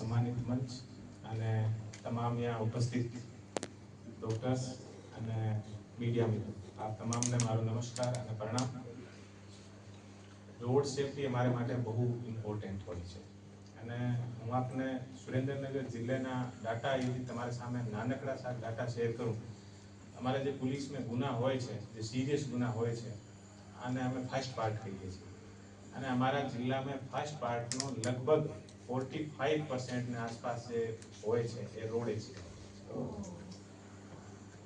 સન્માનિત મંચ અને તમામ ત્યાં ઉપસ્થિત ડોક્ટર્સ અને મીડિયા મિત્રો. આ તમામને મારો નમસ્કાર અને પ્રણામ. રોડ સેફટી અમારે માટે બહુ ઇમ્પોર્ટન્ટ હોય છે. અને હું આપને સુરેન્દ્રનગર જિલ્લાના ડાટા એવી તમારી સામે નાનકડા સા ડાટા શેર કરું. અમારા જે પોલીસમાં ગુના હોય છે, જે સિરિયસ ગુના હોય છે, આને અમે ફાસ્ટ પાર્ટ કહીએ છીએ. અને અમારા જિલ્લામાં ફાસ્ટ પાર્ટનો લગભગ ફોર્ટી ફાઈવ પર્સન્ટની આસપાસ જે હોય છે, એ રોડ એક્સિડન્ટ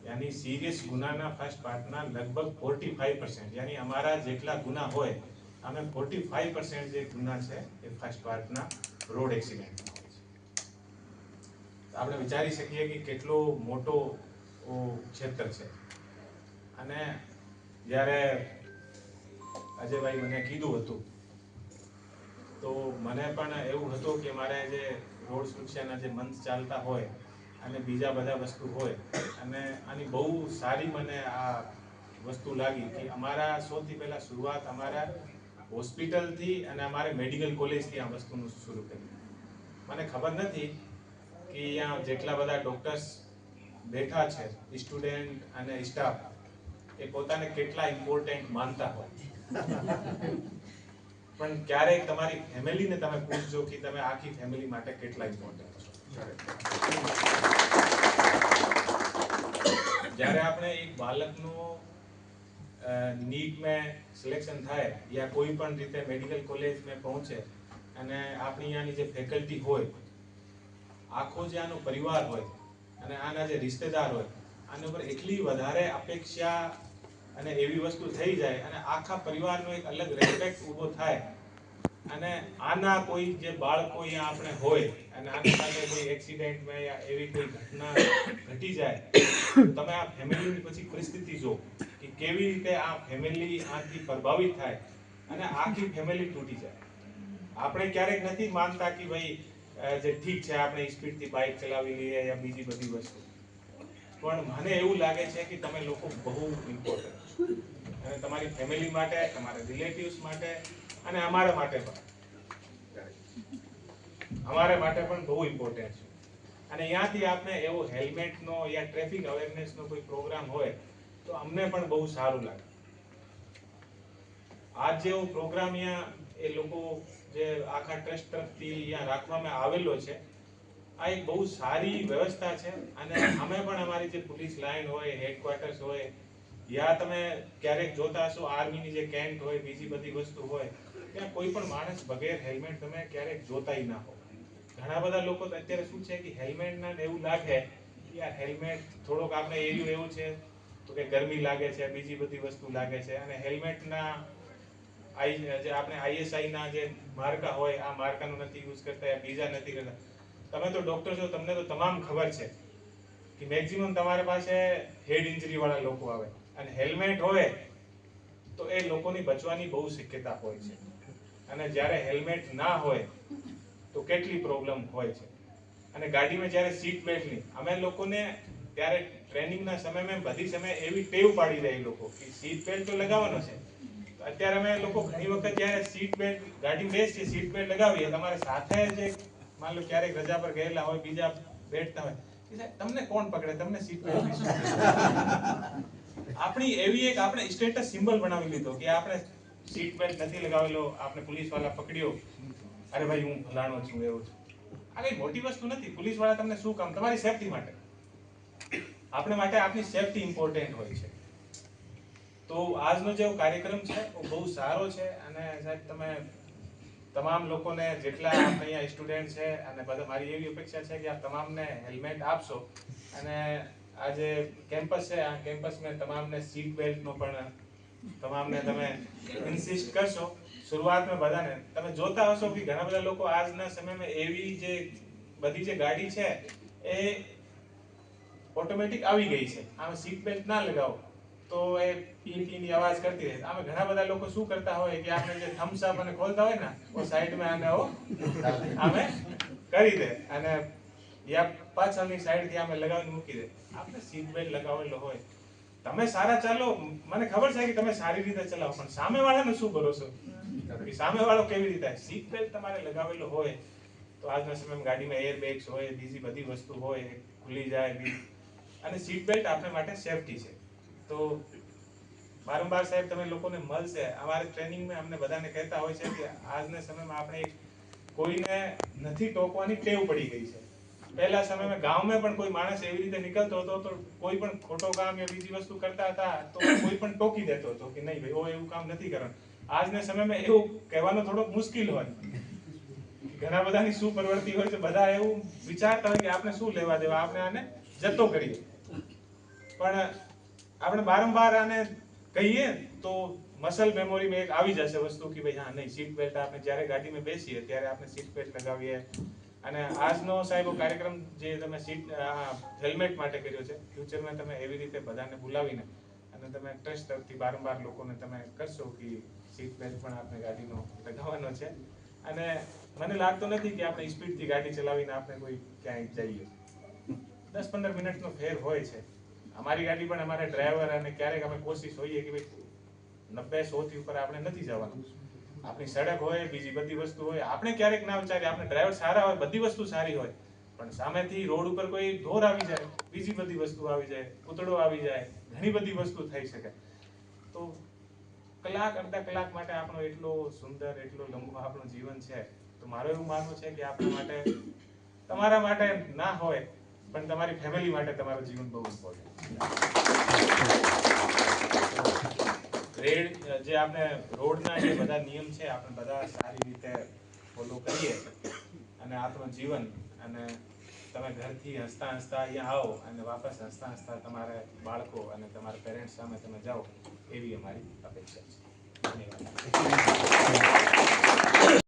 યાની સિરિયસ ગુનાના ફર્સ્ટ પાર્ટના લગભગ ફોર્ટી ફાઈવ પર્સન્ટ યાની અમારા જેટલા ગુના હોય, અમે ફોર્ટી ફાઈવ પર્સન્ટ જે ગુના છે, એ ફર્સ્ટ પાર્ટના રોડ એક્સિડન્ટ હોય છે. આપણે વિચારી શકીએ કે કેટલો મોટો ક્ષેત્ર છે. અને જ્યારે અજયભાઈ મને કીધું હતું તો મને પણ એવું હતું કે મારે જે રોડ સુરક્ષાના જે મંચ ચાલતા હોય અને બીજા બધા વસ્તુ હોય, અને આની બહુ સારી મને આ વસ્તુ લાગી કે અમારા સૌથી પહેલાં શરૂઆત અમારા હોસ્પિટલથી અને અમારે મેડિકલ કોલેજથી આ વસ્તુનું શરૂ કર્યું. મને ખબર નથી કે અહીંયા જેટલા બધા ડોક્ટર્સ બેઠા છે, સ્ટુડન્ટ અને સ્ટાફ, એ પોતાને કેટલા ઇમ્પોર્ટન્ટ માનતા હોય. પણ ક્યારેક તમારી ફેમિલીને તમે પૂછજો કે તમે આખી ફેમિલી માટે કેટલા ઇમ્પોર્ટન્ટ છો. જ્યારે આપણે એક બાળકનું નીટમાં સિલેક્શન થાય યા કોઈ પણ રીતે મેડિકલ કોલેજમાં પહોંચે અને આપણી અહીંયાની જે ફેકલ્ટી હોય, આખો જે આનો પરિવાર હોય અને આના જે રિશ્તેદાર હોય, આના ઉપર એટલી વધારે અપેક્ષા અને એવી વસ્તુ થઈ જાય અને આખા પરિવારનો એક અલગ રેસ્પેક્ટ ઊભો થાય. અને આના કોઈ જે બાળકો અહીંયા આપણે હોય અને આની સાથે કોઈ એક્સિડન્ટમાં યા એવી કોઈ ઘટના ઘટી જાય, તમે આ ફેમિલીની પછી પરિસ્થિતિ જો કે કેવી રીતે આ ફેમિલી આથી પ્રભાવિત થાય અને આખી ફેમિલી તૂટી જાય. આપણે ક્યારેક નથી માનતા કે ભાઈ જે ઠીક છે, આપણે સ્પીડથી બાઇક ચલાવી લઈએ યા બીજી બધી વસ્તુ. પણ મને એવું લાગે છે કે તમે લોકો બહુ ઇમ્પોર્ટન્ટ અને તમારી ફેમિલી માટે, તમારા રિલેટિવ્સ માટે, અને અમારા માટે પણ. અમારા માટે પણ બહુ ઇમ્પોર્ટન્ટ છે. અને ત્યાંથી આપને એવો હેલ્મેટનો યા ટ્રાફિક અવેરનેસનો કોઈ પ્રોગ્રામ હોય, તો અમને પણ બહુ સારું લાગે. આજ જેવો પ્રોગ્રામ અહીંયા એ લોકો જે આખા ટ્રસ્ટ તરફથી અહીંયા રાખવામાં આવેલો છે, આ એક બહુ સારી વ્યવસ્થા છે. અને અમે પણ અમારી જે પોલીસ લાઈન હોય હેડક્વાર્ટર્સ હોય યા તમે ક્યારેક જોતા હશો, આર્મીની જે કેન્ટ હોય, બીજી બધી વસ્તુ હોય, ત્યાં કોઈ પણ માણસ બગેર હેલ્મેટ તમે ક્યારેક જોતાય ના હો ઘણા બધા લોકો અત્યારે શું છે કે હેલ્મેટ ના એવું લાગે, કે યાર હેલ્મેટ થોડોક આપણે એરિયું એવું છે, તો કે ગરમી લાગે છે, બીજી બધી વસ્તુ લાગે છે, અને હેલ્મેટના આઈ, જે આપણે આઈએસઆઈના જે માર્કા હોય, આ માર્કાનું નથી યુઝ કરતા બીજા નથી કરતા. તમે તો ડૉક્ટર છો, તમને તો તમામ ખબર છે કે મેક્સિમમ તમારી પાસે હેડ ઇન્જરી વાળા લોકો આવે. અને હેલ્મેટ હોય તો એ લોકોની બચવાની બહુ શક્યતા હોય છે. અને જ્યારે હેલ્મેટ ના હોય તો કેટલી પ્રોબ્લેમ હોય છે. અને ગાડીમાં જ્યારે સીટ બેલ્ટ નહીં અમે લોકોને ત્યારે ટ્રેનિંગના સમયમાં બધી સમય એવી ટેવ પાડી એ લોકો કે સીટ બેલ્ટ તો લગાવવાનો છે. અત્યારે અમે લોકો ઘણી વખત જ્યારે સીટ બેલ્ટ ગાડી બેસીએ સીટ બેલ્ટ લગાવીએ, તમારે સાથે જે માન લો ક્યારેક રજા પર ગયેલા હોય, બીજા બેઠતા હોય તમને કોણ પકડે? તમને સીટ બેલ્ટ આપણી એવી એક આપણે સ્ટેટસ સિમ્બલ બનાવી લીધો કે આપણે સીટ બેલ્ટ નથી લગાવેલો, આપણે પોલીસવાળા પકડ્યો. અરે ભાઈ, હું ફલાણો છું, એવો છું. આ કઈ મોટી વસ્તુ નથી. પોલીસવાળા તમને શું કામ? તમારી સેફટી માટે. આપણે માટે આપની સેફટી ઇમ્પોર્ટન્ટ હોય છે. તો આજનો જે કાર્યક્રમ છે, એ બહુ સારો છે અને સાહેબ, તમે તમામ લોકોને જેટલા અહીંયા સ્ટુડન્ટ છે અને બધા, મારી એવી અપેક્ષા છે કે આપ તમામને હેલ્મેટ આપશો અને આ જે કેમ્પસ છે, આ કેમ્પસમાં તમામને સીટ બેલ્ટનો પણ, તમામને તમે ઇન્સિસ્ટ કરશો. શરૂઆતમાં બધાને, તમે જોતા હશો કે ઘણા બધા લોકો આજના સમયમાં એવી જે બધી જે ગાડી છે, એ ઓટોમેટિક આવી ગઈ છે. આમાં સીટ બેલ્ટ ના લગાવો. તો એ પી પી ની અવાજ કરતી રહે. આમે ઘણા બધા લોકો શું કરતા હોય કે આપણે જે થમ્સ અપ અને ખોલતા હોય ને ઓ સાઈડમાં આને આવો, આમે કરી દે. અને યા પાછળની સાઈડથી અમે લગાવીને મૂકી દે. આપણે સીટ બેલ્ટ લગાવેલો હોય. તમે સારા ચાલો. મને ખબર છે કે તમે સારી રીતે ચલાવો, પણ સામે વાળાનો શું ભરોસો? કે સામે વાળો કેવી રીતે સીટ બેલ્ટ તમારે લગાવેલો હોય, તો આજના સમયમાં ગાડીમાં એર બેગ્સ હોય, બીજી બધી વસ્તુ હોય, ખુલી જાય અને સીટ બેલ્ટ આપણે માટે સેફટી છે. તો વારંવાર સાહેબ તમે લોકોને મળશે. અમારે ટ્રેનિંગમાં અમને બધાને કહેતા હોય છે કે આજના સમયમાં આપણે કોઈને નથી ટોકવાની, ટેવ પડી ગઈ છે. પહેલા સમયમાં ગામમાં પણ કોઈ માણસ એવી રીતે નીકળતો હતો તો કોઈ પણ ખોટો કામ કે બીજી વસ્તુ કરતા હતા તો કોઈ પણ ટોકી દેતો હતો કે નહીં ભાઈ ઓ એવું કામ નથી કરવાનું. આજના સમયમાં એવું કહેવાનો થોડો મુશ્કેલ હોય. ઘણા બધાની શું પ્રવૃત્તિ હોય છે બધા એવું વિચારતા હોય કે આપણે શું લેવા દેવા, આપણે આને જતો કરીએ. પણ આપણે વારંવાર આને કહીએ તો મસલ મેમોરીમાં એક આવી જશે વસ્તુ કે ભાઈ, હા, નહીં સીટ બેલ્ટ આપણે જ્યારે ગાડીમાં બેસીએ ત્યારે આપણે સીટ બેલ્ટ લગાવીએ. અને આજનો સાહેબ કાર્યક્રમ જે તમે સીટ હેલ્મેટ માટે કર્યો છે, ફ્યુચરમાં તમે એવી રીતે બધાને બોલાવીને અને તમે ટ્રસ્ટ તરફથી વારંવાર લોકોને તમે કરશો કે સીટ બેલ્ટ પણ આપણે ગાડીનો લગાવવાનો છે. અને મને લાગતો નથી કે આપણે સ્પીડથી ગાડી ચલાવીને આપણે કોઈ ક્યાંય જઈએ. દસ પંદર મિનિટનો ફેર હોય છે. અમારી ગાડી પણ અમારે ડ્રાઈવર અને ક્યારેક અમે કોશિશ હોઈએ કે ભાઈ નબ્બે, સો થી ઉપર આપણે નથી જવાનું. આપણી સડક હોય, બીજી બધી વસ્તુ હોય, આપણે ક્યારેક ના વિચારીએ, આપણે ડ્રાઈવર સારા હોય, બધી વસ્તુ સારી હોય, પણ સામેથી રોડ ઉપર કોઈ ઢોર આવી જાય, બીજી બધી વસ્તુ આવી જાય, પૂતળો આવી જાય, ઘણી બધી વસ્તુ થઈ શકે. તો કલાક, અડધા કલાક માટે આપણો એટલો સુંદર, એટલો લંબો આપણું જીવન છે. તો મારું એવું માનવું છે કે આપણા માટે, તમારા માટે ના હોય, પણ તમારી ફેમિલી માટે તમારું જીવન બહુ ઇમ્પોર્ટન્ટ રેડ જે આપણે રોડના જે બધા નિયમ છે, આપણે બધા સારી રીતે ફોલો કરીએ. અને આપણું જીવન અને તમે ઘરથી હસતા હસતા અહીંયા આવો અને વાપસ હસતા હસતા તમારા બાળકો અને તમારા પેરેન્ટ્સ સામે તમે જાઓ, એવી અમારી અપેક્ષા છે. ધન્યવાદ.